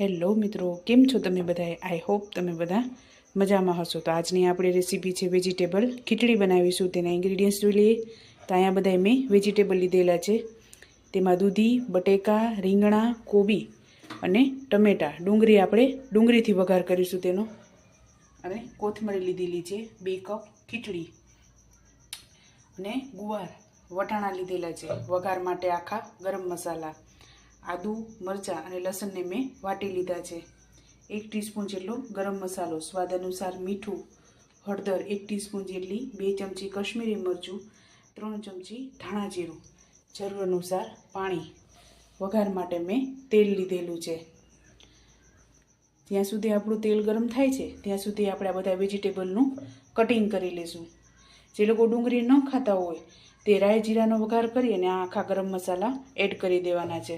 Hello મિત્રો, કેમ છો તમે બધાએ? આઈ હોપ તમે બધા મજામાં હશો. તો આજની આપણી રેસીપી છે વેજીટેબલ ખીચડી બનાવીશું. તેના ઇન્ગ્રીડિયન્ટ્સ જોઈ લઈએ. તો અહીંયા બધાએ મેં વેજીટેબલ લીધેલા છે. તેમાં દૂધી, બટેકા, રીંગણા, કોબી અને ટમેટાં. ડુંગળી આપણે ડુંગળીથી વઘાર કરીશું તેનો. અને કોથમરી લીધેલી છે બે કપ ખીચડી અને ગુવાર, વટાણા લીધેલા છે. વઘાર માટે આખા ગરમ મસાલા. આદુ, મરચાં અને લસણને મેં વાટી લીધા છે. એક ટીસ્પૂન જેટલો ગરમ મસાલો, સ્વાદ અનુસાર મીઠું, હળદર, એક ટીસ્પૂન જેટલી બે ચમચી કશ્મીરી મરચું, ત્રણ ચમચી ધાણા જીરું. જરૂર અનુસાર પાણી. વઘાર માટે મેં તેલ લીધેલું છે. જ્યાં સુધી આપણું તેલ ગરમ થાય છે, ત્યાં સુધી આપણે આ બધા વેજીટેબલનું કટિંગ કરી લઈશું જે લોકો ડુંગળી ન ખાતા હોય, તે રાય જીરાનો વઘાર કરી અને આ આખા ગરમ મસાલા એડ કરી દેવાના છે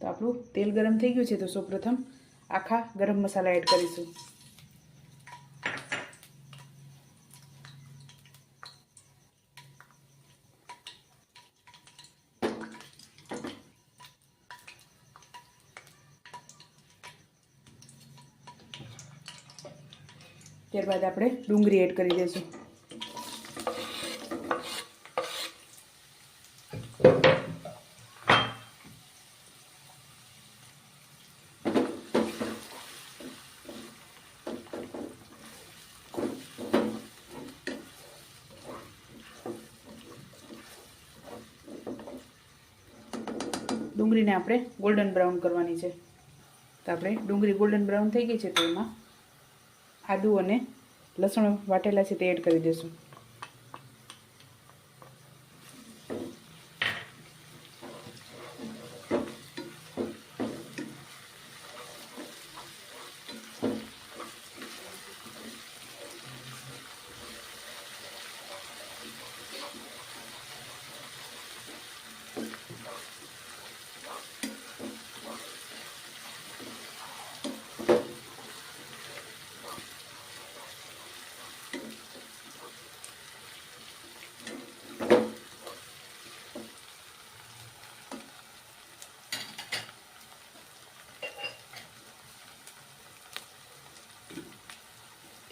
તો આપણું તેલ ગરમ થઈ ગયું છે તો સૌપ્રથમ આખા ગરમ મસાલા એડ કરીશું. ત્યારબાદ આપણે ડુંગળી એડ કરી દઈશું. ડુંગળીને આપણે ગોલ્ડન બ્રાઉન કરવાની છે. તો આપણે ડુંગળી ગોલ્ડન બ્રાઉન થઈ ગઈ છે તો એમાં આદુ અને લસણ વાટેલા છે તે એડ કરી દઈશું.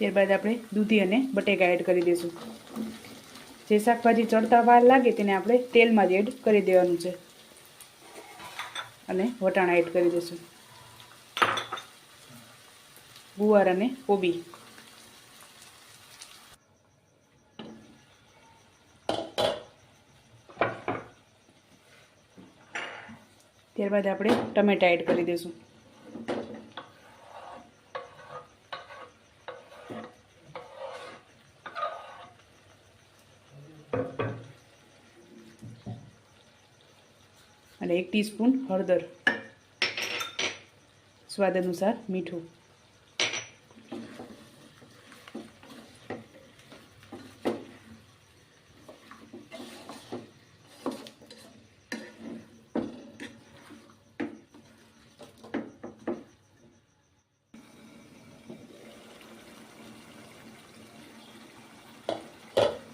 ત્યારબાદ આપણે દૂધી અને બટેકા એડ કરી દઈશું. જે શાકભાજી ચડતા વાર લાગે તેને આપણે તેલમાં જ એડ કરી દેવાનું છે. અને વટાણા એડ કરી દઈશું. ગુવાર અને કોબી. ત્યારબાદ આપણે ટમેટા એડ કરી દઈશું. અને એક ટીસ્પૂન હળદર સ્વાદ અનુસાર મીઠું.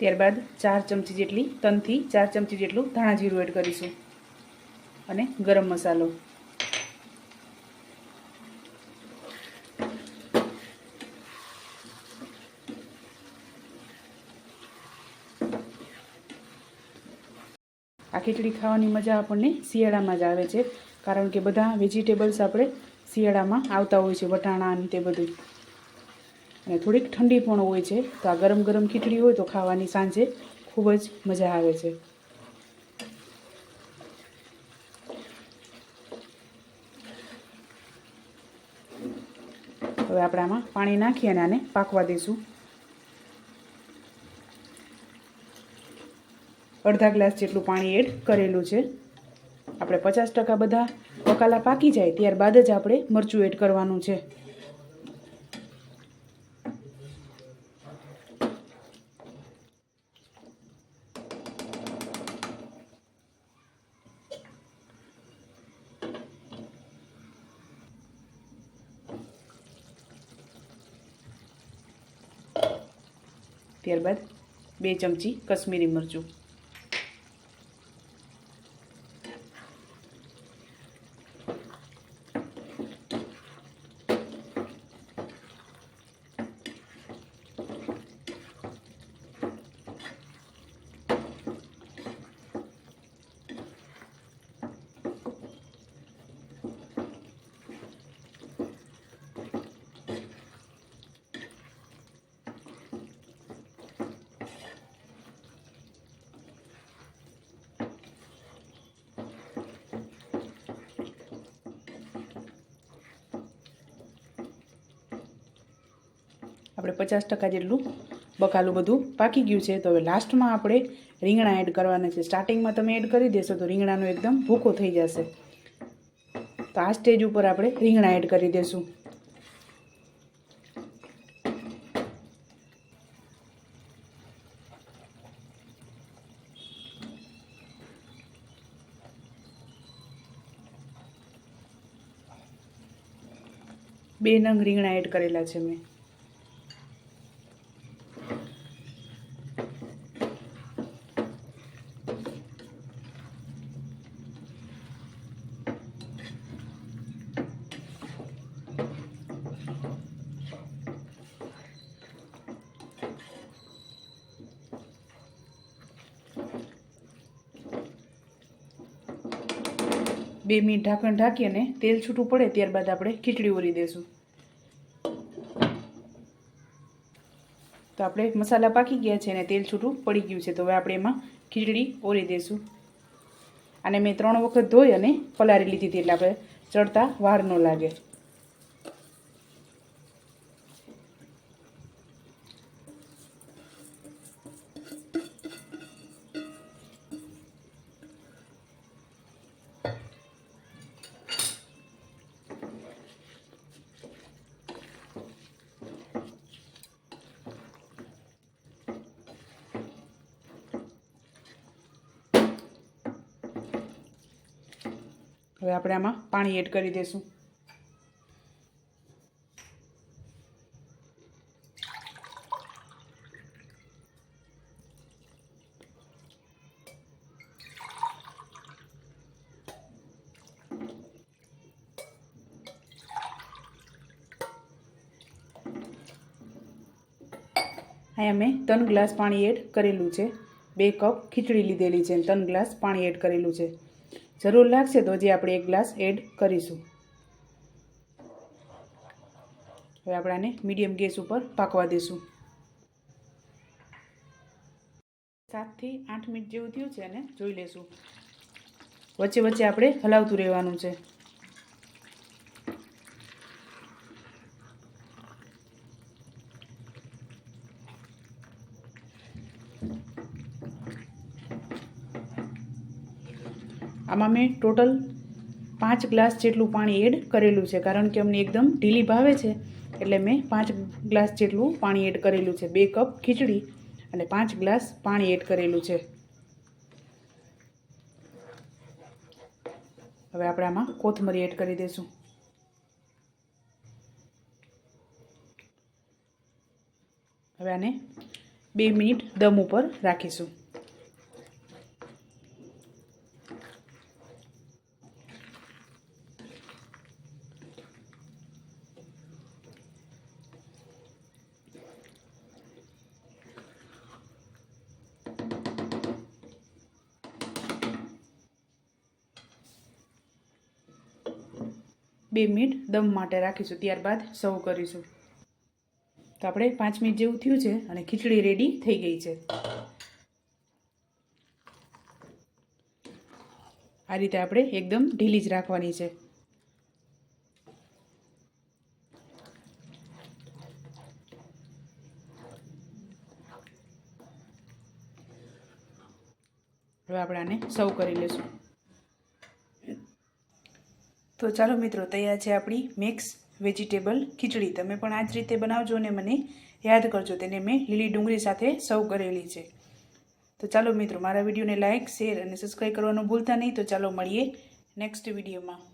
ત્યારબાદ ચાર ચમચી જેટલી તનથી ચાર ચમચી જેટલું ધાણા જીરું એડ કરીશું. અને ગરમ મસાલો. આ ખીચડી ખાવાની મજા આપણને શિયાળામાં જ આવે છે. કારણ કે બધા વેજીટેબલ્સ આપણે શિયાળામાં આવતા હોય છે, વટાણા અને તે બધું. અને થોડીક ઠંડી પણ હોય છે. તો આ ગરમ ગરમ ખીચડી હોય તો ખાવાની સાંજે ખૂબ જ મજા આવે છે. હવે આપણે આમાં પાણી નાખી અને આને પાકવા દઈશું. અડધા ગ્લાસ જેટલું પાણી એડ કરેલું છે. આપણે પચાસ ટકા બધા બકાલા પાકી જાય ત્યારબાદ જ આપણે મરચું એડ કરવાનું છે. ત્યારબાદ બે ચમચી કશ્મીરી મરચું. આપણે પચાસ ટકા જેટલું બકાલું બધું પાકી ગયું છે. તો હવે લાસ્ટમાં આપણે રીંગણા એડ કરવાના છે. સ્ટાર્ટિંગમાં તમે એડ કરી દેશો તો રીંગણાનો એકદમ ભૂકો થઈ જશે. તો આ સ્ટેજ ઉપર આપણે રીંગણા એડ કરી દેશું. બે નંગ રીંગણા એડ કરેલા છે મેં. બે મિનિટ ઢાંકણ ઢાંકી અને તેલ છૂટું પડે ત્યારબાદ આપણે ખીચડી ઓરી દેશું તો આપણે મસાલા પાકી ગયા છે અને તેલ છૂટું પડી ગયું છે. તો હવે આપણે એમાં ખીચડી ઓરી દઈશું. અને મેં ત્રણ વખત ધોઈ અને પલાળી લીધી હતી એટલે આપણે ચડતા વાર ન લાગે. હવે આપણે આમાં પાણી એડ કરી દઈશું અહીંયા મેં ત્રણ ગ્લાસ પાણી એડ કરેલું છે. બે કપ ખીચડી લીધેલી છે ત્રણ ગ્લાસ પાણી એડ કરેલું છે. જરૂર લાગશે તો હજી આપણે એક ગ્લાસ એડ કરીશું. હવે આપણે આને મીડિયમ ગેસ ઉપર પાકવા દઈશું. સાતથી આઠ મિનિટ જેવું થયું છે અને જોઈ લેશું. વચ્ચે વચ્ચે આપણે હલાવતું રહેવાનું છે. આમાં મેં ટોટલ પાંચ ગ્લાસ જેટલું પાણી એડ કરેલું છે, કારણ કે અમને એકદમ ઢીલી ભાવે છે, એટલે મેં પાંચ ગ્લાસ જેટલું પાણી એડ કરેલું છે, બે કપ ખીચડી અને પાંચ ગ્લાસ પાણી એડ કરેલું છે. હવે આપણે આમાં કોથમરી એડ કરી દઈશું. હવે આને બે મિનિટ દમ ઉપર રાખીશું. બે મિનિટ દમ માટે રાખીશું, ત્યારબાદ સર્વ કરીશું. તો આપણે પાંચ મિનિટ જેવું થયું છે અને ખીચડી રેડી થઈ ગઈ છે. આ રીતે આપણે એકદમ ઢીલી જ રાખવાની છે. હવે આપણે આને સર્વ કરી લઈશું તો ચાલો મિત્રો, તૈયાર છે આપણી મિક્સ વેજીટેબલ ખીચડી. તમે પણ આ જ રીતે બનાવજો અને મને યાદ કરજો, તેને મેં લીલી ડુંગળી સાથે સર્વ કરેલી છે. તો ચાલો મિત્રો, મારા વિડીયોને લાઇક શેર અને સબસ્ક્રાઈબ કરવાનું ભૂલતા નહીં. તો ચાલો મળીએ નેક્સ્ટ વિડીયોમાં.